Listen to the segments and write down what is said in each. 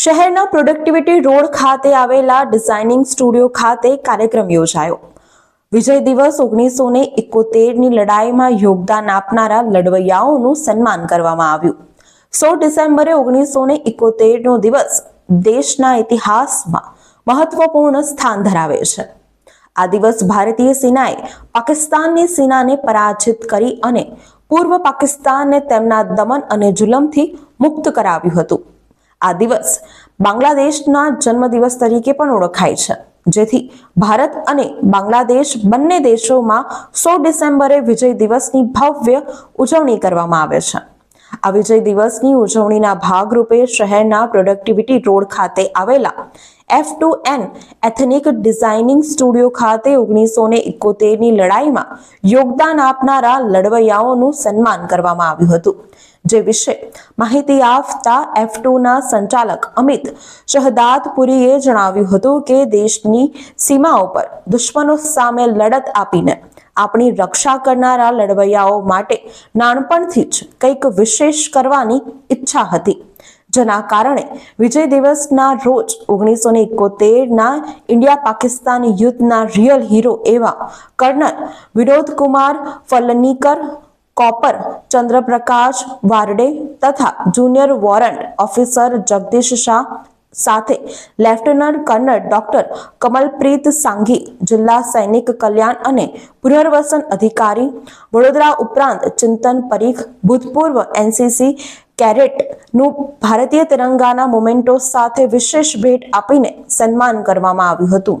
શહેરના productivity road ખાતે આવેલા ડિઝાઇનિંગ સ્ટુડિયો ખાતે કાર્યક્રમ યોજાયો. વિજય દિવસ ઓગણીસો ને એકોતેરની લડાઈમાં યોગદાન આપનારા લડવૈયાઓનું સન્માન કરવામાં આવ્યું. સો ડિસેમ્બરે ઓગણીસો ને એકોતેરનો દિવસ દેશના ઇતિહાસમાં મહત્વપૂર્ણ સ્થાન ધરાવે છે. આ દિવસ ભારતીય સેનાએ પાકિસ્તાનની સેનાને પરાજિત કરી અને પૂર્વ પાકિસ્તાનને તેમના દમન અને જુલમથી મુક્ત કરાવ્યું હતું. આ દિવસ બાંગ્લાદેશના જન્મદિવસ તરીકે પણ ઓળખાય છે. જેથી ભારત અને બાંગ્લાદેશ બંને દેશોમાં સો ડિસેમ્બરે વિજય દિવસની ભવ્ય ઉજવણી કરવામાં આવે છે. આ વિજય દિવસની ઉજવણીના ભાગરૂપે શહેરના પ્રોડક્ટિવિટી રોડ ખાતે આવેલા F two N ethnic designing studio ખાતે ઓગણીસો ને એકોતેરની લડાઈમાં યોગદાન આપનારા લડવૈયાઓનું સન્માન કરવામાં આવ્યું હતું. જે વિશે માહિતી આપતા એફ ના સંચાલક અમિત શહદાદપુરીએ જણાવ્યું હતું કે દેશની સીમાઓ પર દુશ્મનો સામે લડત આપીને આપણી રક્ષા કરનારા લડવૈયાઓ માટે નાનપણથી જ કંઈક વિશેષ કરવાની ઈચ્છા હતી. જેના કારણે વિજય દિવસના રોજ ઓગણીસો ને એકોતેરના ઇન્ડિયા પાકિસ્તાન યુદ્ધના રિયલ હીરો એવા કર્નલ વિનોદકુમાર ફલનીકર, કોપર, ચંદ્રપ્રકાશ વારડે તથા junior warrant officer Jagdish Shah સાથે lieutenant colonel doctor Kamalpreet Sanghi, જિલ્લા સૈનિક કલ્યાણ અને પુનર્વસન અધિકારી, વડોદરા ઉપરાંત ચિંતન પરીખ, ભૂતપૂર્વ એનસીસી કેરેટનું ભારતીય તિરંગાના મોમેન્ટો સાથે વિશેષ ભેટ આપીને સન્માન કરવામાં આવ્યું હતું.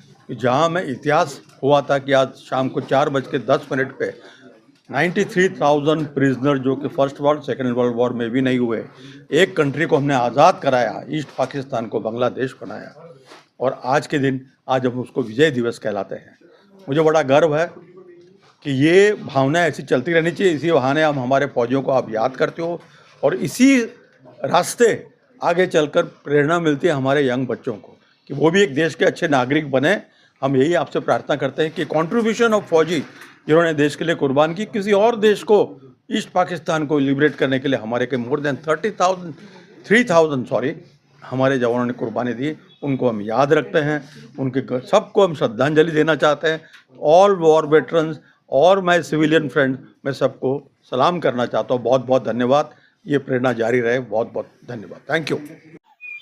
कि जहाँ में इतिहास हुआ था कि आज शाम को चार बज के दस मिनट पे 93,000 प्रिजनर जो कि first world second world war में भी नहीं हुए एक कंट्री को हमने आज़ाद कराया ईस्ट पाकिस्तान को बांग्लादेश बनाया। और आज के दिन आज हम उसको विजय दिवस कहलाते हैं। मुझे बड़ा गर्व है कि ये भावना ऐसी चलती रहनी चाहिए इसी बहाने हम हमारे फौजियों को आप याद करते हो और इसी रास्ते आगे चलकर प्रेरणा मिलती है हमारे यंग बच्चों को कि वो भी एक देश के अच्छे नागरिक बने हम यही आपसे प्रार्थना करते हैं कि कंट्रीब्यूशन ऑफ़ फौजी जिन्होंने देश के लिए कुर्बान की, किसी और देश को, ईस्ट पाकिस्तान को लिबरेट करने के लिए हमारे के more than thirty thousand three thousand sorry हमारे जवानों ने कुर्बानी दी। उनको हम याद रखते हैं, उनके सबको हम श्रद्धांजलि देना चाहते हैं। ऑल वॉर वेटरन्स और मैं सिविलियन फ्रेंड मैं सबको सलाम करना चाहता हूँ। बहुत बहुत धन्यवाद। ये प्रेरणा जारी रहे। बहुत बहुत धन्यवाद। Thank you